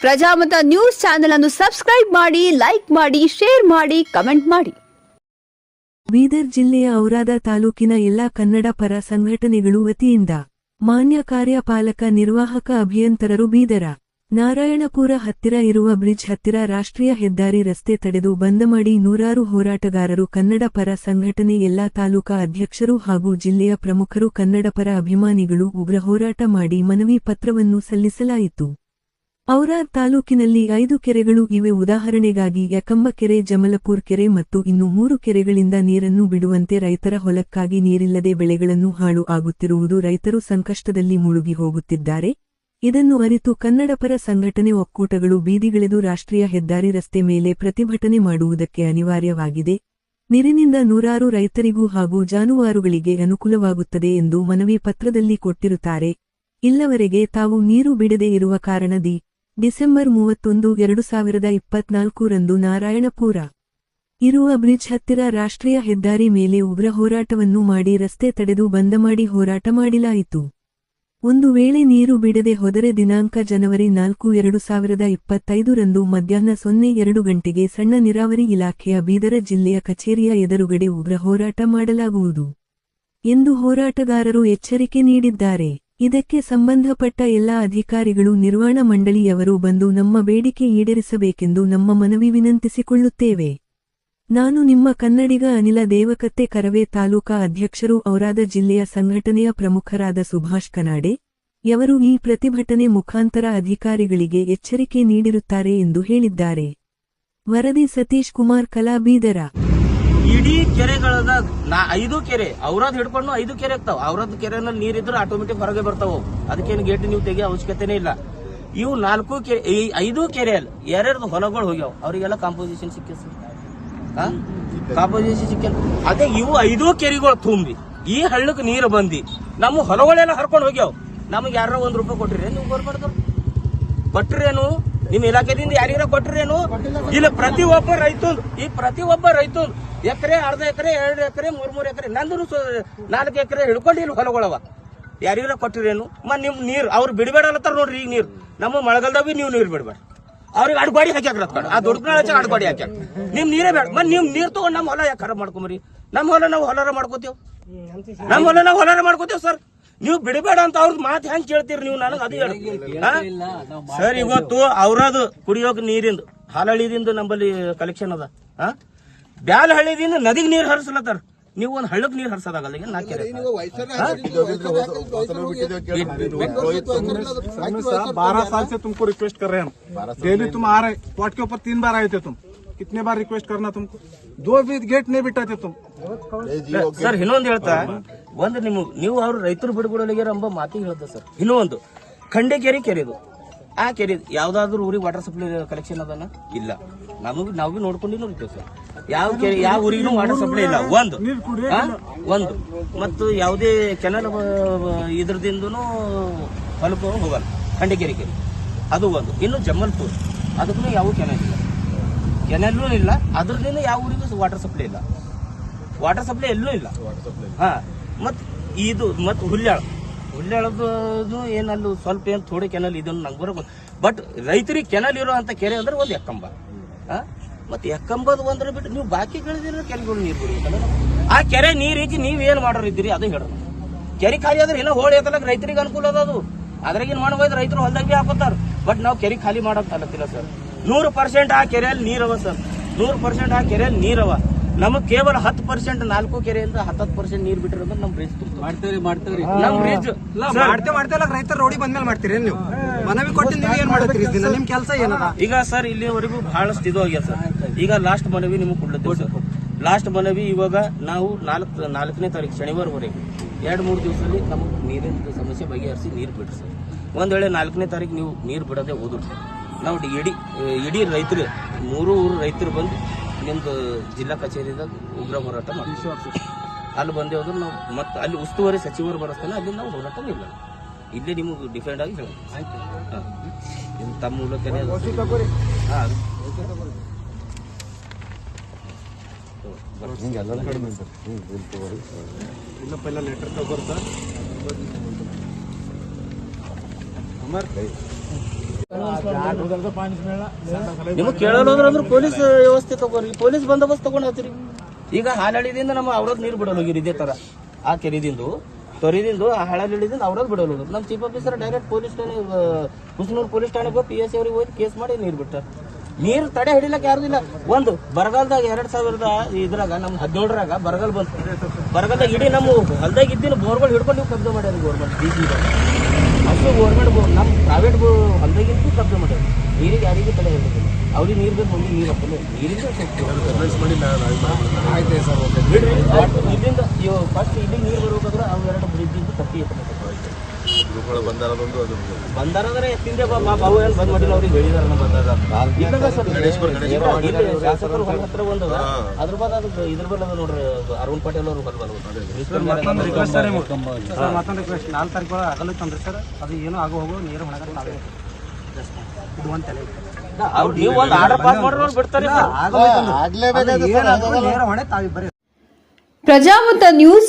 Prajamata news channel ಅನ್ನು subscribe ಮಾಡಿ, like ಮಾಡಿ, ಶೇರ್ ಮಾಡಿ, ಕಮೆಂಟ್ ಮಾಡಿ. ಬೀದರ್ ಜಿಲ್ಲೆಯ ಔರಾದ ತಾಲೂಕಿನ ಎಲ್ಲಾ ಕನ್ನಡ ಪರ ಸಂಘಟನೆಗಳು ವತಿಯಿಂದ ಮಾನ್ಯ ಕಾರ್ಯಪಾಲಕ, ನಿರ್ವಾಹಕ, ಅಭಿಯಂತರರು ಬೀದರ, ನಾರಾಯಣಪುರ ಹತ್ತಿರ ಇರುವ ಬ್ರಿಡ್ಜ್ ಹತ್ತಿರ ರಾಷ್ಟ್ರೀಯ ಹೆದ್ದಾರಿ ರಸ್ತೆ ತಡೆದು ಬಂದ ಮಾಡಿ ನೂರಾರು ಹೋರಾಟಗಾರರು, ಕನ್ನಡ ಪರ ಸಂಘಟನೆ ಎಲ್ಲಾ ತಾಲೂಕಾ ಅಧ್ಯಕ್ಷರು ಹಾಗೂ ಜಿಲ್ಲೆಯ ಪ್ರಮುಖರು ಕನ್ನಡ ಪರ ಅಭಿಮಾನಿಗಳು ಉಗ್ರ ಹೋರಾಟ ಮಾಡಿ ಮನವಿ ಪತ್ರವನ್ನು ಸಲ್ಲಿಸಲಾಯಿತು. ಔರಾದ್ ತಾಲೂಕಿನಲ್ಲಿ ಐದು ಕೆರೆಗಳು ಇವೆ. ಉದಾಹರಣೆಗಾಗಿ ಯಕಂಬ ಕೆರೆ, ಜಮಲಪುರ್ ಕೆರೆ ಮತ್ತು ಇನ್ನು ಮೂರು ಕೆರೆಗಳಿಂದ ನೀರನ್ನು ಬಿಡುವಂತೆ ರೈತರ ಹೊಲಕ್ಕಾಗಿ ನೀರಿಲ್ಲದೆ ಬೆಳೆಗಳನ್ನು ಹಾಳು ಆಗುತ್ತಿರುವುದು ರೈತರು ಸಂಕಷ್ಟದಲ್ಲಿ ಮುಳುಗಿ ಹೋಗುತ್ತಿದ್ದಾರೆ. ಇದನ್ನು ಅರಿತು ಕನ್ನಡಪರ ಸಂಘಟನೆ ಒಕ್ಕೂಟಗಳು ಬೀದಿಗಿಳಿದು ರಾಷ್ಟ್ರೀಯ ಹೆದ್ದಾರಿ ರಸ್ತೆ ಮೇಲೆ ಪ್ರತಿಭಟನೆ ಮಾಡುವುದಕ್ಕೆ ಅನಿವಾರ್ಯವಾಗಿದೆ. ನೀರಿನಿಂದ ನೂರಾರು ರೈತರಿಗೂ ಹಾಗೂ ಜಾನುವಾರುಗಳಿಗೆ ಅನುಕೂಲವಾಗುತ್ತದೆ ಎಂದು ಮನವಿ ಪತ್ರದಲ್ಲಿ ಕೊಟ್ಟಿರುತ್ತಾರೆ. ಇಲ್ಲವರೆಗೆ ತಾವು ನೀರು ಬಿಡದೇ ಇರುವ ಕಾರಣ ದಿ. ಡಿಸೆಂಬರ್ ಮೂವತ್ತೊಂದು, ಎರಡು ಸಾವಿರದ ಇಪ್ಪತ್ನಾಲ್ಕರಂದು ನಾರಾಯಣಪುರ ಇರುವ ಬ್ರಿಡ್ಜ್ ಹತ್ತಿರ ರಾಷ್ಟ್ರೀಯ ಹೆದ್ದಾರಿ ಮೇಲೆ ಉಗ್ರ ಹೋರಾಟವನ್ನು ಮಾಡಿ ರಸ್ತೆ ತಡೆದು ಬಂದ ಮಾಡಿ ಹೋರಾಟ ಮಾಡಲಾಯಿತು. ಒಂದು ವೇಳೆ ನೀರು ಬಿಡದೆ ಹೋದರೆ ದಿನಾಂಕ ಜನವರಿ ನಾಲ್ಕು, ಎರಡು ಸಾವಿರದ ಇಪ್ಪತ್ತೈದರಂದು ಮಧ್ಯಾಹ್ನ ಸೊನ್ನೆ, ಎರಡು ಗಂಟೆಗೆ ಸಣ್ಣ ನೀರಾವರಿ ಇಲಾಖೆಯ ಬೀದರ ಜಿಲ್ಲೆಯ ಕಚೇರಿಯ ಎದುರುಗಡೆ ಉಗ್ರ ಹೋರಾಟ ಮಾಡಲಾಗುವುದು ಎಂದು ಹೋರಾಟಗಾರರು ಎಚ್ಚರಿಕೆ ನೀಡಿದ್ದಾರೆ. ಇದಕ್ಕೆ ಸಂಬಂಧಪಟ್ಟ ಎಲ್ಲ ಅಧಿಕಾರಿಗಳು ನಿರ್ವಹಣಾ ಮಂಡಳಿಯವರು ಬಂದು ನಮ್ಮ ಬೇಡಿಕೆ ಈಡೇರಿಸಬೇಕೆಂದು ನಮ್ಮ ಮನವಿ ವಿನಂತಿಸಿಕೊಳ್ಳುತ್ತೇವೆ. ನಾನು ನಿಮ್ಮ ಕನ್ನಡಿಗ ಅನಿಲ ದೇವಕತ್ತೆ ಕರವೇ ತಾಲೂಕಾ ಅಧ್ಯಕ್ಷರು ಔರಾದ ಜಿಲ್ಲೆಯ ಸಂಘಟನೆಯ ಪ್ರಮುಖರಾದ ಸುಭಾಷ್ ಕನಾಡೆ ಯವರು ಈ ಪ್ರತಿಭಟನೆ ಮುಖಾಂತರ ಅಧಿಕಾರಿಗಳಿಗೆ ಎಚ್ಚರಿಕೆ ನೀಡಿರುತ್ತಾರೆ ಎಂದು ಹೇಳಿದ್ದಾರೆ. ವರದಿ ಸತೀಶ್ ಕುಮಾರ್ ಕಲಾ ಬೀದರ ಇಡೀ ಕೆರೆಗಳದ ನಾ ಐದು ಕೆರೆ ಅವ್ರದ್ ಹಿಡ್ಕೊಂಡು ಐದು ಕೆರೆ ಆಗ್ತಾವ. ಅವ್ರದ್ ಕೆರೆನಲ್ಲಿ ನೀರಿದ್ರೆ ಆಟೋಮೆಟಿಕ್ ಹೊರಗೆ ಬರ್ತಾವ ಅದಕ್ಕೇನು ಗೇಟ್ ನೀವು ತೆಗಿಯೋ ಅವಶ್ಯಕತೆನೇ ಇಲ್ಲ. ಇವು ನಾಲ್ಕು ಕೆರೆ, ಈ ಐದು ಕೆರೆಯಲ್ಲಿ ಎರಡೆರಡು ಹೊಲಗಳು ಹೋಗ್ಯಾವ. ಅವರಿಗೆಲ್ಲ ಕಾಂಪೋಸಿಷನ್ ಸಿಕ್ಕ ಕಾಂಪೋಸಿಷನ್ ಸಿಕ್ಕ ಅದೇ ಇವು ಐದು ಕೆರೆಗಳು ತುಂಬಿ, ಈ ಹಳ್ಳಕ್ಕೆ ನೀರು ಬಂದಿ, ನಮ್ಮ ಹೊಲಗಳೆಲ್ಲ ಹರ್ಕೊಂಡು ಹೋಗ್ಯಾವ. ನಮಗೆ ಯಾರೋ ಒಂದ್ ರೂಪಾಯಿ ಕೊಟ್ಟಿರಿ ನೀವು ಬರ್ಬಾರ್ದು. ಕೊಟ್ಟರೇನು? ನಿಮ್ಮ ಇಲಾಖೆದಿಂದ ಯಾರಿಗಾರ ಕೊಟ್ಟರೇನು? ಇಲ್ಲ, ಪ್ರತಿ ಒಬ್ಬ ರೈತ ಈ ಪ್ರತಿ ಒಬ್ಬ ರೈತ ಎಕರೆ, ಅರ್ಧ ಎಕರೆ, ಎರಡು ಎಕರೆ, ಮೂರ್ ಮೂರ್ ಎಕರೆ. ನಂದು ನಾಲ್ಕು ಎಕರೆ ಹಿಡ್ಕೊಂಡು ಇಲ್ಲಿ ಹೊಲಗಳವ. ಯಾರಿಗಾರ ಕೊಟ್ಟಿರೇನು? ಮ ನಿಮ್ ನೀರು, ಅವ್ರು ಬಿಡಬೇಡಲ್ಲತ್ತಾರ ನೋಡ್ರಿ ಈಗ ನೀರು. ನಮ್ಮ ಮಳೆಗಾಲದಾಗ ನೀವು ನೀರು ಬಿಡಬೇಡ. ಅವ್ರಿಗೆ ಅಡ್ಗಾಡಿ ಹಾಕ್ಯಾಕ್ರ ಆ ದೊಡ್ಡ ಹಚ್ಚ ಅಡ್ಗಾಡಿ ಹಾಕ್ಯಾಕ ನಿಮ್ ನೀರೇ ಬೇಡ. ಮತ್ ನಿಮ್ ನೀರು ತಗೊಂಡ್ ನಮ್ಮ ಹೊಲ ಯಾಕೆ ಖರಾಬ್ ಮಾಡ್ಕೊಂಬ್ರಿ? ನಮ್ಮ ಹೊಲ ನಾವು ಹೊಲರ ಮಾಡ್ಕೋತೀವಿ. ನಮ್ಮ ಹೊಲ ನಾವು ಹೊಲರ ಮಾಡ್ಕೋತೀವಿ ಸರ್. ನೀವು ಬಿಡಬೇಡ ಅಂತ ಅವ್ರದ್ ಮಾತು ಹೆಂಗ್ ಕೇಳ್ತೀರಿ ನೀವು? ನನಗೆ ಅದು ಹೇಳಿ? ಸರ್, ಇವತ್ತು ಅವ್ರದ್ದು ಕುಡಿಯೋಕ್ ನೀರಿಂದು ಹಾಲಹಳ್ಳಿದಿಂದ ನಂಬಲ್ಲಿ ಕಲೆಕ್ಷನ್ ಅದ. ಹಾ ಬ್ಯಾಲಹಳ್ಳಿದಿಂದ ನದಿಗೆ ನೀರ್ ಹರಿಸ್ಲತ್ತಾರ ನೀವು ಒಂದ್ ಹಳ್ಳಕ್ ನೀರ್ ಹರ್ಸೋದಾಗಲ್ಲ ಈಗ ನಾ ಕೆರೆ समझ साहब बारह साल से तुमको रिक्वेस्ट कर रहे हैं हम डेली तुम आ रहे कोर्ट के ऊपर तीन बार आए थे तुम कितने बार रिक्वेस्ट करना तुमको दो भी गेट नहीं बिठाते तुम ಸರ್ ಇನ್ನೊಂದು ಹೇಳ್ತಾ ಒಂದು ನಿಮ್ ನೀವು ಅವ್ರು ರೈತರು ಬಿಡುಗಡೆಗೆ ಎಂಬ ಮಾತಿಗೆ ಹೇಳ್ತಾ ಸರ್ ಇನ್ನೂ ಒಂದು ಖಂಡೇಕೆರೆ ಕೆರೆ ಇದು ಆ ಕೆರೆ ಯಾವ್ದಾದ್ರು ಊರಿಗೆ ವಾಟರ್ ಸಪ್ಲೈ ಕಲೆಕ್ಷನ್ ಅದನ್ನ ಇಲ್ಲ ನಮಗ್ ನಾವು ಬಿ ನೋಡ್ಕೊಂಡು ನೋಡ್ತೇವೆ ಸರ್ ಯಾವ ಕೆರೆ ಯಾವ ಊರಿಗೂ ವಾಟರ್ ಸಪ್ಲೈ ಇಲ್ಲ. ಒಂದು? ಒಂದು. ಮತ್ತು ಯಾವುದೇ ಕೆನಲ್ ಇದ್ರದಿಂದನೂ ಹೊಲಕ್ಕೆ ಹೋಗಲ್ಲ. ಖಂಡೇಕೆರೆ ಕೆರೆ. ಅದು ಒಂದು. ಇನ್ನು ಜಮ್ಮಲ್ಪುರ್. ಅದಕ್ಕೂ ಯಾವ ಕೆನಲ್ ಇಲ್ಲ. ಕೆನಲ್ಲೂ ಇಲ್ಲ. ಅದ್ರದಿಂದ ಯಾವ ಊರಿಗೂ ವಾಟರ್ ಸಪ್ಲೈ ಇಲ್ಲ. ವಾಟರ್ ಸಪ್ಲೈ ಎಲ್ಲೂ ಇಲ್ಲ. ಹಾ. ಮತ್ತು ಇದು ಮತ್ತು ಹುಲ್ಯಾಳ. ಹುಲ್ಯಾಳದ್ದು ಏನಲ್ಲೂ ಸ್ವಲ್ಪ ಏನು ಥೋಡೆ ಕೆನಲ್ ಇದನ್ನು ನಂಗೆ ಬರೋ ಬಟ್ ರೈತರಿಗೆ ಕೆನಲ್ ಇರೋ ಅಂತ ಕೆರೆ ಅಂದ್ರೆ ಒಂದು ಎಕ್ಕಂಬ. ಮತ್ತೆ ಎಕ್ಕಂಬದ್ ಒಂದ್ರ ಬಿಟ್ಟು ನೀವು ಬಾಕಿ ಕೇಳಿದಿರ ಕೆರೆಗಳು ನೀರು ಆ ಕೆರೆ ನೀರ್ ನೀವು ಏನ್ ಮಾಡೋರಿದ್ದೀರಿ ಅದು ಹೇಳ ಕೆರೆ ಖಾಲಿ ಆದ್ರೆ ಇಲ್ಲ ಹೋಳಿ ಅದಲ್ಲ ರೈತರಿಗೆ ಅನುಕೂಲ ಅದ ಅದು. ಅದ್ರಾಗ ಏನ್ ಮಾಡ್ಬೋದು ರೈತರು ಹೊಲ್ದಾಗ ಹಾಕೋತಾರ. ಬಟ್ ನಾವು ಕೆರೆ ಖಾಲಿ ಮಾಡೋಕ್ ಅಲ್ಲತ್ತಿಲ್ಲ ಸರ್. ನೂರು ಪರ್ಸೆಂಟ್ ಆ ಕೆರೆಯಲ್ಲಿ ನೀರವ ಸರ್. ನೂರು ಪರ್ಸೆಂಟ್ ಆ ಕೆರೆಯಲ್ಲಿ ನೀರವ ನಮಗ್ ಕೇವಲ ಹತ್ತು ಪರ್ಸೆಂಟ್ ನಾಲ್ಕು ಕೆರೆಯಿಂದ ಹತ್ತತ್ತು ಪರ್ಸೆಂಟ್ ನೀರ್ ಬಿಟ್ಟಿರೋದು ನಮ್ ಬ್ರಿಜ್ ಮಾಡ್ತೇವ್ರಿ ಮಾಡ್ತೇವ್ರಿ. ನಮ್ ಬ್ರಿಜ್ ಮಾಡ್ತೇವೆ ಮಾಡ್ತೇವಲ್ಲ ರೈತರ ರೋಡಿ ಬಂದ್ಮೇಲೆ ಮಾಡ್ತೀರಿ ನೀವು? ಮನವಿ ಕೊಟ್ಟು ನೀವು ಏನ್ ಮಾಡ್ತೀರಿ ದಿನ? ನಿಮ್ ಕೆಲಸ ಏನದ? ಈಗ ಸರ್ ಇಲ್ಲಿವರೆಗೂ ಬಹಳಷ್ಟು ಇದು ಆಗ್ಯದ ಸರ್. ಈಗ ಲಾಸ್ಟ್ ಮನವಿ ನಿಮಗೆ ಕೊಡ್ಲತ್ತೀವಿ ಸರ್. ಲಾಸ್ಟ್ ಮನವಿ ಇವಾಗ ನಾವು ನಾಲ್ಕು ನಾಲ್ಕನೇ ತಾರೀಕು ಶನಿವಾರವರೆಗೆ. ಎರಡು ಮೂರು ದಿವಸದಲ್ಲಿ ನಮಗೆ ನೀರಿನ ಸಮಸ್ಯೆ ಬಗೆಹರಿಸಿ ನೀರು ಬಿಡ್ರಿ ಸರ್. ಒಂದ್ ವೇಳೆ ನಾಲ್ಕನೇ ತಾರೀಕು ನೀವು ನೀರು ಬಿಡದೆ ಹೋದ್ರು ನಾವು ಇಡೀ ಇಡೀ ರೈತರು ಮೂರು ಊರು ರೈತರು ಬಂದು ನಿಮ್ದು ಜಿಲ್ಲಾ ಕಚೇರಿದ ಉಗ್ರ ಹೋರಾಟ ಮಾಡ್ತೀವಿ. ಅಲ್ಲಿ ಬಂದೇ ಹೋದ್ರೆ ನಾವು ಮತ್ತೆ ಅಲ್ಲಿ ಉಸ್ತುವಾರಿ ಸಚಿವರು ಬರೋಸ್ತಾನೆ ಅಲ್ಲಿ ನಾವು ಹೋರಾಟ ಇಲ್ಲ ಇಲ್ಲೇ ನಿಮಗೆ ಡಿಫೆಂಡ್ ಆಗಿ ಹೇಳಿ. ತಮ್ಮ ಮೂಲಕ ಇನ್ನೊಬ್ಬ ಲೆಟರ್ ತಗೋರ್ತಾರೆ ಇಲ್ಲ ಎಲ್ಲ ಲೆಟರ್ ತಗೋರ್ತಾ ನಿಮಗೆ ಅಂದ್ರೆ ಪೊಲೀಸ್ ವ್ಯವಸ್ಥೆ ತಗೋರಿ ಪೊಲೀಸ್ ಬಂದೋಬಸ್ತ್ ತಗೊಂಡ್ ಹೋಗ್ತೀರಿ ಈಗ ಹಾಲಳಿದಿಂದ ನಮ್ಮ ಅವ್ರದ್ ನೀರು ಬಿಡೋಲ್ಲ ಹೋಗಿರಿ ಇದೇ ತರ. ಆ ಕೆರೆದಿಂದು ತೊರೆದಿಂದು ಆ ಹಳಲಿದಿಂದ ಅವ್ರದ್ ಹೋಗೋದು ನಮ್ಮ ಚೀಫ್ ಆಫೀಸರ್ ಡೈರೆಕ್ಟ್ ಪೊಲೀಸ್ ಠಾಣೆ ಹುಸ್ನೂರು ಪೊಲೀಸ್ ಠಾಣೆಗೆ ಪಿ ಎಸ್ ಅವ್ರಿಗೆ ಹೋಗಿ ಕೇಸ್ ಮಾಡಿ ನೀರು ಬಿಟ್ಟಾರ ನೀರು ತಡೆ ಹಿಡಿಲಕ್ಕೆ ಯಾರು ಇಲ್ಲ. ಒಂದು ಬರಗಾಲದಾಗ ಎರಡ್ ಸಾವಿರದ ಇದ್ರಾಗ ನಮ್ ಹದಿನೇಳರಾಗ ಬರಗಾಲ ಬಂತು. ಬರಗಾಲದಾಗ ಇಡೀ ನಮ್ಮ ಹೊಲ್ದಾಗ ಇದ್ದಿನ ಬೋರ್ಗಳು ಹಿಡ್ಕೊಂಡು ನೀವು ಕಬ್ಜೆ ಮಾಡ್ಯಾರ ಗೋರ್ಮೆಂಟ್ ಅಷ್ಟು ಗೌರ್ಮೆಂಟ್ ನಮ್ಮ ಪ್ರೈವೇಟ್ ಹೊಲ್ದಾಗಿಂತೂ ಕಬ್ಜೆ ಮಾಡ್ಯಾರ ನೀರಿಗೆ ಯಾರಿಗೆ ತಲೆ ಹಿಡಿದಿಲ್ಲ ಅವ್ರಿಗೆ ನೀರು ಬೇಕು ಮುಂದೆ ನೀರು ಹಾಕಲ್ಲ ನೀರಿಂದ ಬಿಡ್ರಿ. ಒಟ್ಟು ಇಲ್ಲಿಂದ ಇವು ಫಸ್ಟ್ ಇಲ್ಲಿ ನೀರು ಬರ್ಬೇಕಾದ್ರೆ ಅವು ಎರಡು ಬ್ರಿಡ್ಜಿಂದ ತಪ್ಪಿ ಬಂದಾರಂದ್ರೆ ಬಾ ಬಾವು ಏನು ಬಂದ್ ಮಾಡಿಲ್ಲ ಅವ್ರಿಗೆ ಹೇಳಿದಾರ ಬಂದಾರ. ಇಲ್ಲಿ ಶಾಸಕರು ಹೊಲ ಹತ್ರ ಒಂದು ಅದ. ಅದ್ರ ಬಾದ ಅದು ಇದ್ರ ಬಲ್ಲ ಅದ ನೋಡ್ರಿ ಅರುಣ್ ಪಟೇಲ್ ಅವರು ಹೊಲ ಮತ್ತೊಂದು ರಿಕ್ವೆಸ್ಟ್ ಸರ್ ನಿಮ್ಗೆ. ಸರ್ ಮತ್ತೊಂದು ರಿಕ್ವೆಸ್ಟ್ ನಾಲ್ಕು ತಾರೀಕು ಆಗಲಿತ್ತಂದ್ರೆ ಸರ್. ಅದು ಏನೋ ಆಗೋ ಹೋಗೋ ನೀರು ಒಣಗಲ್ಲ ನಾವೇ ಇದು ಒಂದು ತಲೆ ಅವ್ರು ನೀವು ಒಂದು ಆರ್ಡರ್ ಪಾಸ್ ಮಾಡಿರೋ ಬಿಡ್ತಾರೆ ನೇರ ಹೊಣೆ ತಾವಿ ಬರೀ ಪ್ರಜಾಮತ ನ್ಯೂಸ್